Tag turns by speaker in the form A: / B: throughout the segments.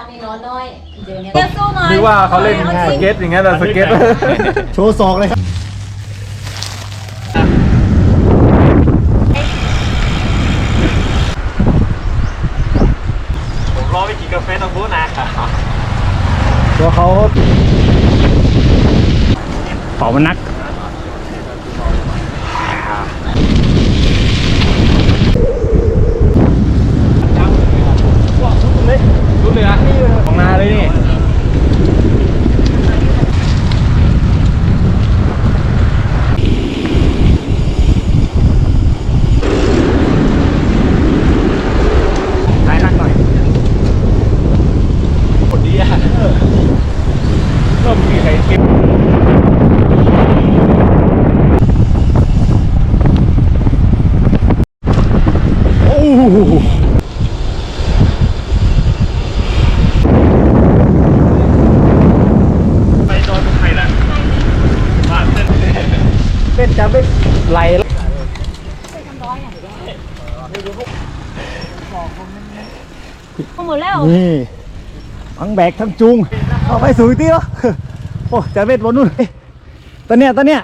A: างนี่นอนน้อยเดี๋ยวนี้เดี๋ยวสู้หน่อย
B: นึกว่าเขาเล่นสเก็ตอย่างเงี้ยแต่สเก็ต
C: โชว์ศอกเลยครับ
B: ผมรอไปกินกาแฟตรงนู้นนะ
C: ตัวเขาเป่ามันนัก
B: รู้เลยนะของนาเลยนี่
C: ท้ายนักหน่อย
B: คน ดีอะเริ่มมีใครเก็บ
C: โอ้โห
B: ไปนอนตรงไหนล่ะบ้านเส้น
C: เป็นจะไม่ไหลแล้ว
A: หมดแล้ว
C: นี่ ทั้งแบกทั้งจูงเอาไปสูงตีวะโอ้จะเวทบนนู่นตอนเนี้ยตอนเนี้ย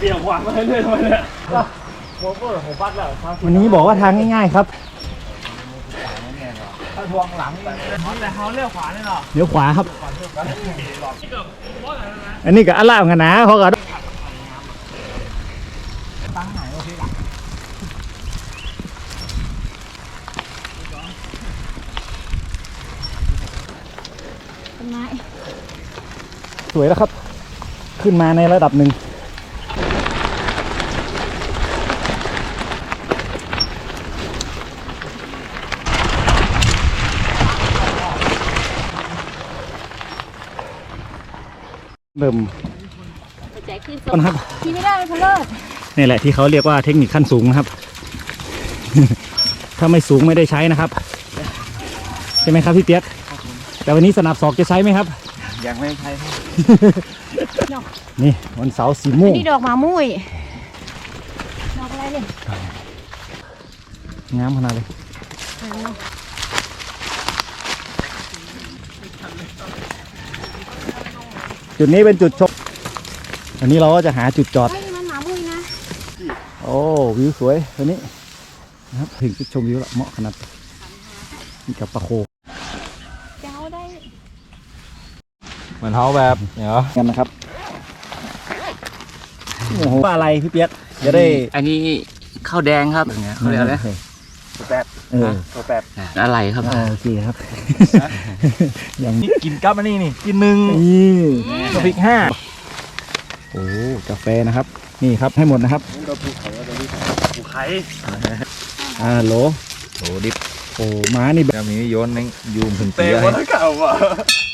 C: เบี
D: ยงขวางมาเรื่
C: อยๆเลย
D: ผมก็ผมฟัดแล้
C: ววันนี้บอกว่าทางง่ายๆครับ
B: แต่เขาเลี้ยวขวาเนี่ยเนาะ
C: เดี๋ยวขวาครับ อันนี้ก็อัลล่าเหมือนกันนะเขาก็
A: ต้นไม้
C: สวยแล้วครับ ขึ้นมาในระดับหนึ่ง เริ่ม
A: ไปใจขึ้นส
C: ต้นครับ
A: ขี่ไม่ได้เพนเลิศ
C: นี่แหละที่เขาเรียกว่าเทคนิคขั้นสูงนะครับ ถ้าไม่สูงไม่ได้ใช้นะครับ ใช่ไหมครับพี่เปียก แต่วันนี้สนับศอกจะใช้ไหมครับ
B: ยังไม่ใช่ครับ
C: นี่วันเสาร์สีม่วง
A: นี่ดอกหมามุ้ยดอกอะไรเนี่ย
C: งามขนาดเลย จุดนี้เป็นจุดชมอันนี้เราก็จะหาจุดจอด
A: เฮ้ยมันหมามุ้ยนะ
C: โอ้วิวสวยตัวนี้นะครับถึงจุดชมวิวละเหมาะขนาดนี่กับปลาโค
A: เจ้าได้
B: เหมือนเขาแบบเนาะ
C: กันนะครับโอ้โหว่าอะไรพี่เปียกจะได้
E: อันนี้ข้าวแดงครับเขาเรียกอะไร
B: แปด
C: เออ
B: ตัวแปด
E: อะไรครับ
C: อ่าโอเคครับ อย่าง
B: นี่กินกับอันนี้นี่ กินหนึ่ง
C: นี้
B: กระพริกห้า
C: โอ้กาแฟนะครับ นี่ครับให้หมดนะครับ
B: ผูไข่
C: อ่าโหล
B: โอ้ดิบ
C: โอ้ม้านี่แบบ
B: จะมีโยนในยูมถึงเตะวันเก่าอะ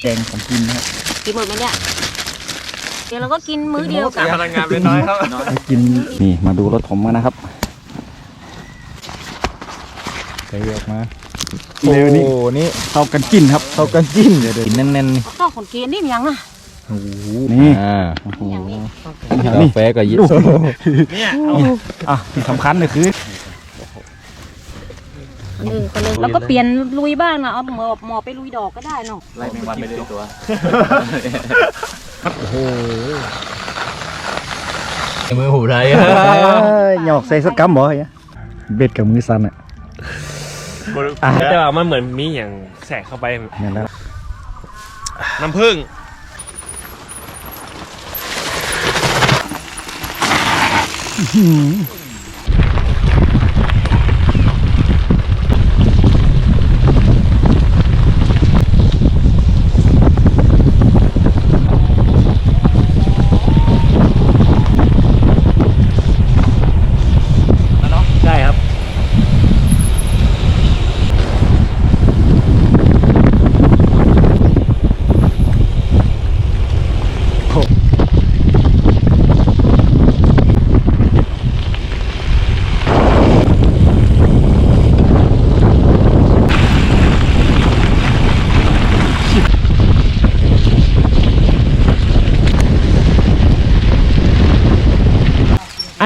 C: แกงของกินนะครับ
A: กินหมดไหมเนี่ยเดี๋ยวเราก็กินมื้อเดียวกัน
B: พลังงานเป็นน้อยครับ
C: ให้กินนี่มาดูรถผมกันนะครับ ใส่ออกมาเร็วนี้
B: โอ้นี่
C: เข้ากันกินครับ
B: เขากันจิ้นเดี๋ยวกินแน่น
A: ข้าวขนเกียนนี่มันยังนะ
B: ๆโอ้โห
C: นี่
B: อ่า
C: โอ้โห
A: อย่างนี้
C: อย่าง
B: กา
C: นี้
B: แฟก็ยิบ
C: เนี่ยอะที่สำคัญเลยคือ
A: คนหนึ่งคนหนึ่งแล้วก็เปลี่ยนลุยบ้างนะเอาหมอบหมอบไปลุยดอกก็ได้เนาะ
E: ไล่แมงวันไปเลยตัว
C: โอ้โห
E: มือหูไร
C: เอ้ยหยอกใส่สกัมบ่อยะเบ็ดกับมือสั่นอะ บ่รู้
D: แต่ว่ามันเหมือนมีอย่างแสกเข้าไป
C: เนน
D: น้ำผึ้ง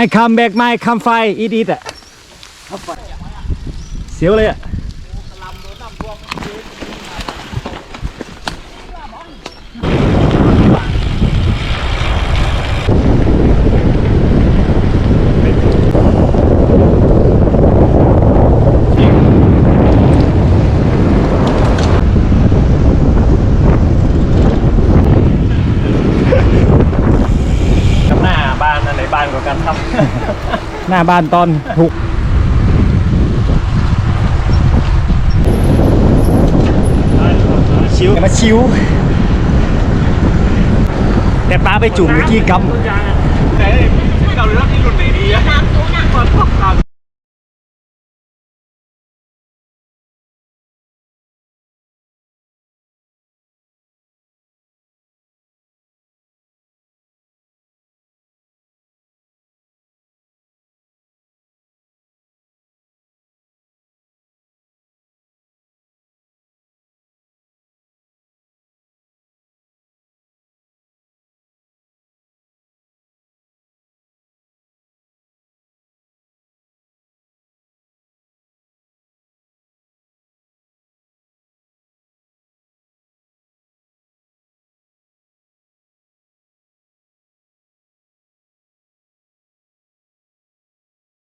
C: My come back my come fight eat it อะเสียวเลยอะา
D: นกว่ากันครับ
C: หน้าบ้านตอนถูกชิวมาชิว แต่ป้าไปจุ่มอยู่ที่กั
D: ำแต่
C: เราเลือกที่ห
D: ลุ
A: ดนไหนดีอะความ